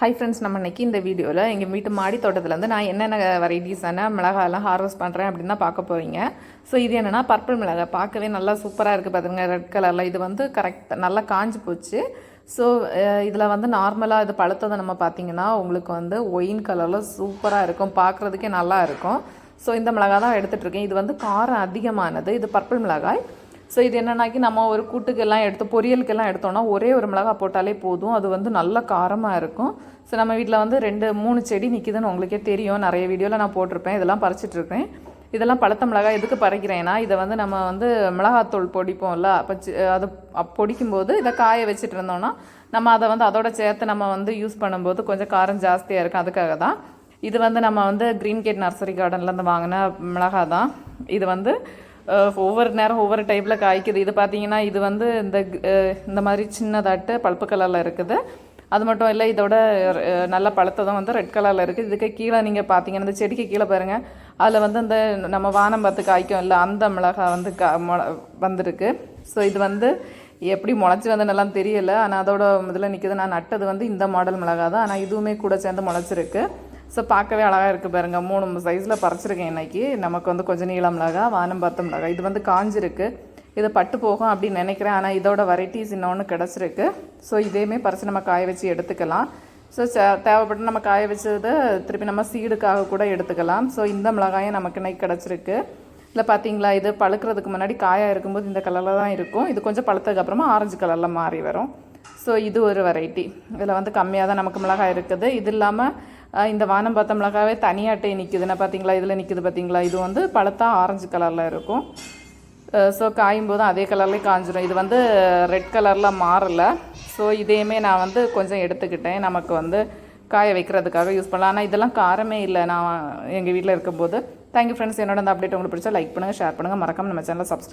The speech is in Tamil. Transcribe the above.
ஹை ஃப்ரெண்ட்ஸ் நம்ம இன்றைக்கி இந்த வீடியோவில் எங்கள் வீட்டு மாடி தோட்டத்துலேருந்து நான் என்னென்ன வெரைட்டிஸான மிளகாயெல்லாம் ஹார்வெஸ்ட் பண்ணுறேன் அப்படின்னு தான் பார்க்க போகிறீங்க ஸோ இது என்னென்னா பர்பிள் மிளகாய். பார்க்கவே நல்லா சூப்பராக இருக்குது பாருங்க ரெட் கலரில் இது வந்து கரெக்ட் நல்லா காஞ்சி போச்சு. ஸோ இதில் வந்து நார்மலாக இது பழுத்ததை நம்ம பார்த்தீங்கன்னா உங்களுக்கு வந்து ஒயின் கலரில் சூப்பராக இருக்கும். பார்க்குறதுக்கே நல்லா இருக்கும். ஸோ இந்த மிளகாய் தான் எடுத்துகிட்ருக்கேன் இது வந்து காரம் அதிகமானது. இது பர்பிள் மிளகாய். ஸோ இது என்னன்னாக்கி நம்ம ஒரு கூட்டுக்கெல்லாம் எடுத்து பொரியலுக்கெல்லாம் எடுத்தோம்னா ஒரே ஒரு மிளகாய் போட்டாலே போதும். அது வந்து நல்ல காரமாக இருக்கும். ஸோ நம்ம வீட்டில் வந்து ரெண்டு மூணு செடி நிற்கிதுன்னு உங்களுக்கே தெரியும். நிறைய வீடியோவில் நான் போட்டிருப்பேன். இதெல்லாம் பறிச்சிட்ருக்கேன் இதெல்லாம் பழுத்த மிளகாய் எதுக்கு பறிக்கிறேன்னா இதை வந்து நம்ம வந்து மிளகாத்தூள் பொடிப்போம்ல அப்போ அது பொடிக்கும்போது இதை காய வச்சுட்டு இருந்தோம்னா நம்ம அதை வந்து அதோட சேர்த்து நம்ம வந்து யூஸ் பண்ணும்போது கொஞ்சம் காரம் ஜாஸ்தியாக இருக்கும். அதுக்காக தான். இது வந்து நம்ம வந்து க்ரீன் கேட் நர்சரி கார்டன்லேருந்து வாங்கின மிளகாய் தான். இது வந்து ஒவ்வொரு நேரம் ஒவ்வொரு டைப்பில் காய்க்குது. இது பார்த்தீங்கன்னா இது வந்து இந்த இந்த மாதிரி சின்னதாட்டு பழுப்பு கலரில் இருக்குது. அது மட்டும் இல்லை இதோட அஹ், நல்ல பழுத்ததும் வந்து ரெட் கலரில் இருக்குது இதுக்கு கீழே நீங்கள் பார்த்தீங்கன்னா இந்த செடிக்கு கீழே பாருங்கள் அதில் வந்து இந்த நம்ம வானம் பார்த்து காய்க்கும் இல்லை அந்த மிளகாய் வந்து கா மொள வந்திருக்கு. ஸோ இது வந்து எப்படி முளைச்சி வந்தனெல்லாம் தெரியல. ஆனால் அதோட இதில் நிற்கிது நான் நட்டது வந்து இந்த மாடல் மிளகாய் தான் ஆனால் இதுவுமே கூட சேர்ந்து முளைச்சிருக்கு. ஸோ பார்க்கவே அழகாக இருக்குது பாருங்க. மூணு சைஸில் பறிச்சிருக்கேன் இன்றைக்கி நமக்கு வந்து கொஞ்சம் நீளம் மிளகா வானம் பார்த்த மிளகா. இது வந்து காஞ்சிருக்கு. இது பட்டு போகும் அப்படின்னு நினைக்கிறேன். ஆனால் இதோட வெரைட்டிஸ் இன்னொன்று கிடச்சிருக்கு. ஸோ இதேமே பறித்து நம்ம காய வச்சு எடுத்துக்கலாம். ஸோ தேவைப்பட்டு நம்ம காய வச்சதை திருப்பி நம்ம சீடுக்காக கூட எடுத்துக்கலாம். ஸோ இந்த மிளகாயும் நமக்கு இன்னைக்கு கிடச்சிருக்கு. இல்லை பார்த்தீங்களா இது பழுக்கிறதுக்கு முன்னாடி காயாக இருக்கும்போது இந்த கலரில் தான் இருக்கும். இது கொஞ்சம் பழுத்ததுக்கப்புறமா ஆரஞ்சு கலரில் மாறி வரும். ஸோ இது ஒரு வெரைட்டி இதில் வந்து கம்மியாக தான் நமக்கு மிளகாய் இருக்குது. இது இல்லாமல் இந்த வானம் பார்த்த மிளகாவே தனியாட்டே நிற்குதுன்னா பார்த்தீங்களா? இதில் நிற்குது பார்த்தீங்களா? இது வந்து பழுத்தா ஆரஞ்சு கலரில் இருக்கும். ஸோ காயும் போதும் அதே கலர்லேயே காஞ்சிடும் இது வந்து ரெட் கலரில் மாறலை. ஸோ இதையுமே நான் வந்து கொஞ்சம் எடுத்துக்கிட்டேன். நமக்கு வந்து காய வைக்கிறதுக்காக யூஸ் பண்ணலாம். ஆனால் இதெல்லாம் காரமே இல்லை. நான் எங்கள் வீட்டில் இருக்கும்போது. தேங்க்யூ ஃப்ரெண்ட்ஸ் என்னோட அந்த அப்டேட் உங்களுக்கு பிடிச்சா லைக் பண்ணுங்கள் ஷேர் பண்ணுங்கள் மறக்காமல் நம்ம சேனலை சப்ஸ்கிரைப்